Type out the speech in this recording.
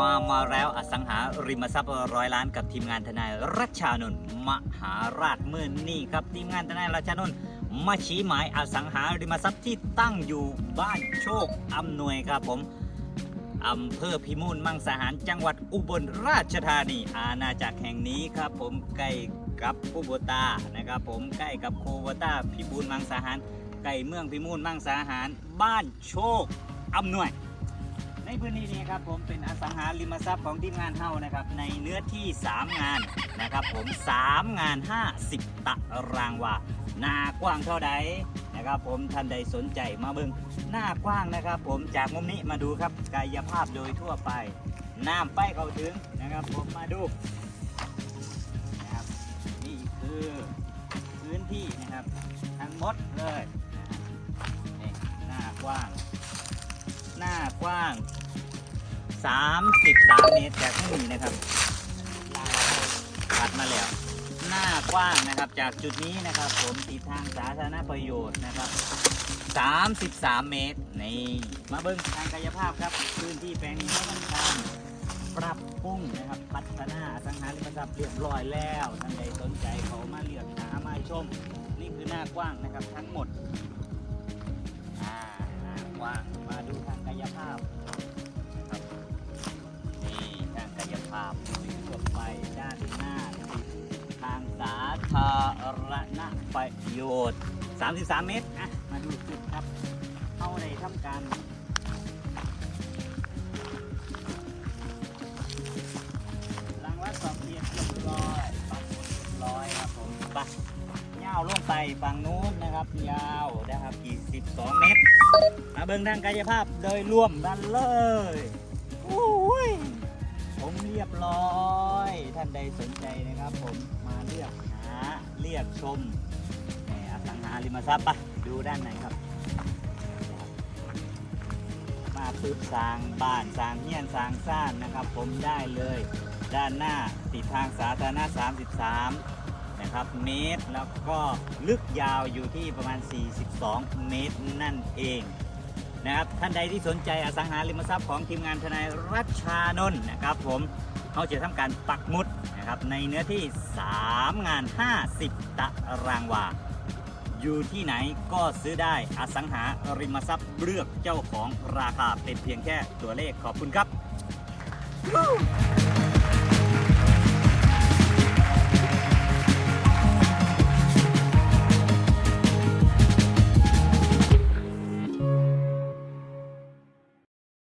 มามาแล้วอสังหาริมทรัพย์ร้อยล้านกับทีมงานทนายรัชชานนท์มหาราชเมื่อนี่ครับทีมงานทนายรัชชานนท์มาชี้หมายอสังหาริมทรัพย์ที่ตั้งอยู่บ้านโชคอำนวยครับผมอำเภอพิมูลมังสาหารจังหวัดอุบลราชธานีอาณาจักรแห่งนี้ครับผมใกล้กับคูโบตานะครับผมใกล้กับโคโบตาพิบูลมังสาหารใกล้เมืองพิมูลมังสาหารบ้านโชคอำนวย ในพื้นที่นี้ครับผมเป็นอสังหาริมทรัพย์ของทีมงานเฮานะครับในเนื้อที่ 3 งานนะครับผม 3 งาน 50 ตารางวาหน้ากว้างเท่าใดนะครับผมท่านใดสนใจมาเบิงหน้ากว้างนะครับ ผมจากมุมนี้มาดูครับกายภาพโดยทั่วไปน้ำไปเข้าถึงนะครับผมมาดูนะครับนี่คือพื้นที่นะครับทั้งหมดเลยนี่หน้ากว้างากว้าง 33 เมตรจากที่นี่นะครับตัดมาแล้ว หน้ากว้างนะครับจากจุดนี้นะครับ ผมติดทางสาธารณประโยชน์นะครับ 33 เมตรนี่มาเบิ้งทางกายภาพครับ พื้นที่แปลงนี้เขาต้องการปรับปรุงนะครับ พัฒนาสังหาริมทรัพย์เรียบร้อยแล้วท่านใดสนใจเขามาเลือกหามาชม นี่คือหน้ากว้างนะครับทั้งหมด หน้ากว้ามาดูทางกายภาพครับนี่ทางกายภาพทั่วไปด้านหน้า ทางสาธารณประโยชน์ 33 เมตรอะมาดูจุดครับเข้าในทำการราวลงไปฝั่งนู้นนะครับยาวนะครับกี่12เมตร มาเบิ่งทางกายภาพโดยรวมกันเลยโอ้ยผมเรียบร้อย ท่านใดสนใจนะครับ ผมมาเลือกหาเรียกชมแหมอสังหาริมทรัพย์ปะดูด้านในครับ มาปึ๊บสร้างบ้านสร้างเฮียนสร้างซ่านนะครับ ผมได้เลย ด้านหน้าติดทางสาธารณะ33 นะครับเมตร แล้วก็ลึกยาวอยู่ที่ประมาณ 42 เมตรนั่นเองนะครับท่านใดที่สนใจอสังหาริมทรัพย์ของทีมงานทนายรัชชานนท์นะครับผมเขาจะทำการปักหมุดนะครับในเนื้อที่ 3 งาน 50 ตารางวา อยู่ที่ไหนก็ซื้อได้อสังหาริมทรัพย์เลือกเจ้าของราคาเป็นเพียงแค่ตัวเลขขอบคุณครับ